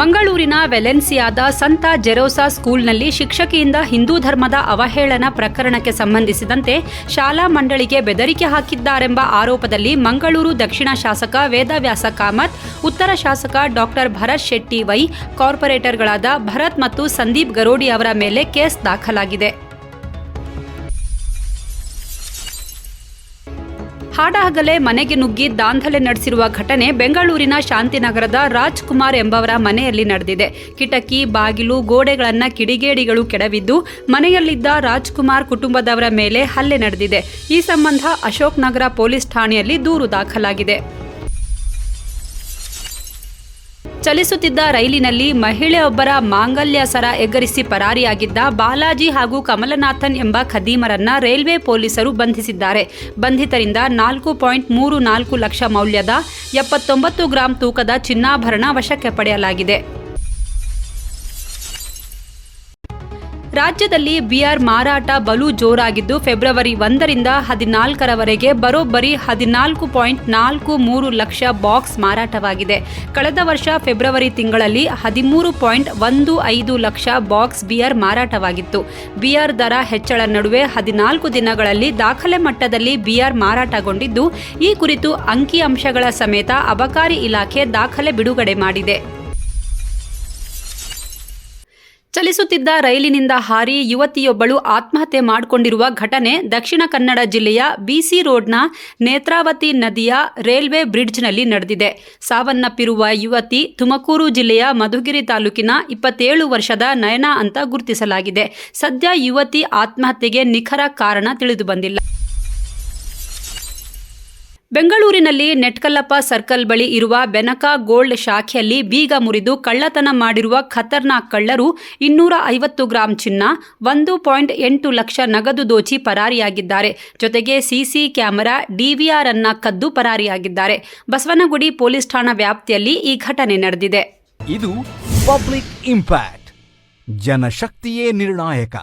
ಮಂಗಳೂರಿನ ವೆಲೆನ್ಸಿಯಾದ ಸಂತ ಜೆರೋಸಾ ಸ್ಕೂಲ್ನಲ್ಲಿ ಶಿಕ್ಷಕಿಯಿಂದ ಹಿಂದೂ ಧರ್ಮದ ಅವಹೇಳನ ಪ್ರಕರಣಕ್ಕೆ ಸಂಬಂಧಿಸಿದಂತೆ ಶಾಲಾ ಮಂಡಳಿಗೆ ಬೆದರಿಕೆ ಹಾಕಿದ್ದಾರೆಂಬ ಆರೋಪದಲ್ಲಿ ಮಂಗಳೂರು ದಕ್ಷಿಣ ಶಾಸಕ ವೇದವ್ಯಾಸ ಕಾಮತ್, ಉತ್ತರ ಶಾಸಕ ಡಾಕ್ಟರ್ ಭರತ್ ಶೆಟ್ಟಿ ವೈ, ಕಾರ್ಪೊರೇಟರ್ಗಳಾದ ಭರತ್ ಮತ್ತು ಸಂದೀಪ್ ಗರೋಡಿ ಅವರ ಮೇಲೆ ಕೇಸ್ ದಾಖಲಾಗಿದೆ. ಹಾಡಹಗಲೇ ಮನೆಗೆ ನುಗ್ಗಿ ದಾಂಧಲೆ ನಡೆಸಿರುವ ಘಟನೆ ಬೆಂಗಳೂರಿನ ಶಾಂತಿನಗರದ ರಾಜ್ಕುಮಾರ್ ಎಂಬವರ ಮನೆಯಲ್ಲಿ ನಡೆದಿದೆ. ಕಿಟಕಿ, ಬಾಗಿಲು, ಗೋಡೆಗಳನ್ನ ಕಿಡಿಗೇಡಿಗಳು ಕೆಡವಿದ್ದು ಮನೆಯಲ್ಲಿದ್ದ ರಾಜ್ಕುಮಾರ್ ಕುಟುಂಬದವರ ಮೇಲೆ ಹಲ್ಲೆ ನಡೆದಿದೆ. ಈ ಸಂಬಂಧ ಅಶೋಕ್ ನಗರ ಪೊಲೀಸ್ ಠಾಣೆಯಲ್ಲಿ ದೂರು ದಾಖಲಾಗಿದೆ. ಚಲಿಸುತ್ತಿದ್ದ ರೈಲಿನಲ್ಲಿ ಮಹಿಳೆಯೊಬ್ಬರ ಮಾಂಗಲ್ಯ ಸರ ಎಗರಿಸಿ ಪರಾರಿಯಾಗಿದ್ದ ಬಾಲಾಜಿ ಹಾಗೂ ಕಮಲನಾಥನ್ ಎಂಬ ಖದೀಮರನ್ನ ರೈಲ್ವೆ ಪೊಲೀಸರು ಬಂಧಿಸಿದ್ದಾರೆ. ಬಂಧಿತರಿಂದ ನಾಲ್ಕು ಪಾಯಿಂಟ್ ಮೂರು ನಾಲ್ಕು ಲಕ್ಷ ಮೌಲ್ಯದ ಎಪ್ಪತ್ತೊಂಬತ್ತು ಗ್ರಾಂ ತೂಕದ ಚಿನ್ನಾಭರಣ ವಶಕ್ಕೆ ಪಡೆಯಲಾಗಿದೆ. ರಾಜ್ಯದಲ್ಲಿ ಬಿಯರ್ ಮಾರಾಟ ಬಲು ಜೋರಾಗಿದ್ದು ಫೆಬ್ರವರಿ ಒಂದರಿಂದ ಹದಿನಾಲ್ಕರವರೆಗೆ ಬರೋಬ್ಬರಿ ಹದಿನಾಲ್ಕು ಪಾಯಿಂಟ್ ನಾಲ್ಕು ಮೂರು ಲಕ್ಷ ಬಾಕ್ಸ್ ಮಾರಾಟವಾಗಿದೆ. ಕಳೆದ ವರ್ಷ ಫೆಬ್ರವರಿ ತಿಂಗಳಲ್ಲಿ ಹದಿಮೂರು ಪಾಯಿಂಟ್ ಒಂದು ಐದು ಲಕ್ಷ ಬಾಕ್ಸ್ ಬಿಯರ್ ಮಾರಾಟವಾಗಿತ್ತು. ಬಿಯರ್ ದರ ಹೆಚ್ಚಳ ನಡುವೆ ಹದಿನಾಲ್ಕು ದಿನಗಳಲ್ಲಿ ದಾಖಲೆ ಮಟ್ಟದಲ್ಲಿ ಬಿಯರ್ ಮಾರಾಟಗೊಂಡಿದ್ದು, ಈ ಕುರಿತು ಅಂಕಿಅಂಶಗಳ ಸಮೇತ ಅಬಕಾರಿ ಇಲಾಖೆ ದಾಖಲೆ ಬಿಡುಗಡೆ ಮಾಡಿದೆ. ಚಲಿಸುತ್ತಿದ್ದ ರೈಲಿನಿಂದ ಹಾರಿ ಯುವತಿಯೊಬ್ಬಳು ಆತ್ಮಹತ್ಯೆ ಮಾಡಿಕೊಂಡಿರುವ ಘಟನೆ ದಕ್ಷಿಣ ಕನ್ನಡ ಜಿಲ್ಲೆಯ ಬಿಸಿ ರೋಡ್ನ ನೇತ್ರಾವತಿ ನದಿಯ ರೈಲ್ವೆ ಬ್ರಿಡ್ಜ್ನಲ್ಲಿ ನಡೆದಿದೆ. ಸಾವನ್ನಪ್ಪಿರುವ ಯುವತಿ ತುಮಕೂರು ಜಿಲ್ಲೆಯ ಮಧುಗಿರಿ ತಾಲೂಕಿನ ಇಪ್ಪತ್ತೇಳು ವರ್ಷದ ನಯನ ಅಂತ ಗುರುತಿಸಲಾಗಿದೆ. ಸದ್ಯ ಯುವತಿ ಆತ್ಮಹತ್ಯೆಗೆ ನಿಖರ ಕಾರಣ ತಿಳಿದುಬಂದಿಲ್ಲ. ಬೆಂಗಳೂರಿನಲ್ಲಿ ನೆಟ್ಕಲ್ಲಪ್ಪ ಸರ್ಕಲ್ ಬಳಿ ಇರುವ ಬೆನಕ ಗೋಲ್ಡ್ ಶಾಖೆಯಲ್ಲಿ ಬೀಗ ಮುರಿದು ಕಳ್ಳತನ ಮಾಡಿರುವ ಖತರ್ನಾಕ್ ಕಳ್ಳರು ಇನ್ನೂರ ಐವತ್ತು ಗ್ರಾಂ ಚಿನ್ನ, ಒಂದು ಪಾಯಿಂಟ್ ಎಂಟು ಲಕ್ಷ ನಗದು ದೋಚಿ ಪರಾರಿಯಾಗಿದ್ದಾರೆ. ಜೊತೆಗೆ ಸಿಸಿ ಕ್ಯಾಮೆರಾ, ಡಿವಿಆರ್ ಅನ್ನ ಕದ್ದು ಪರಾರಿಯಾಗಿದ್ದಾರೆ. ಬಸವನಗುಡಿ ಪೊಲೀಸ್ ಠಾಣಾ ವ್ಯಾಪ್ತಿಯಲ್ಲಿ ಈ ಘಟನೆ ನಡೆದಿದೆ. ಇದು ಪಬ್ಲಿಕ್ ಇಂಪ್ಯಾಕ್ಟ್, ಜನಶಕ್ತಿಯೇ ನಿರ್ಣಾಯಕ.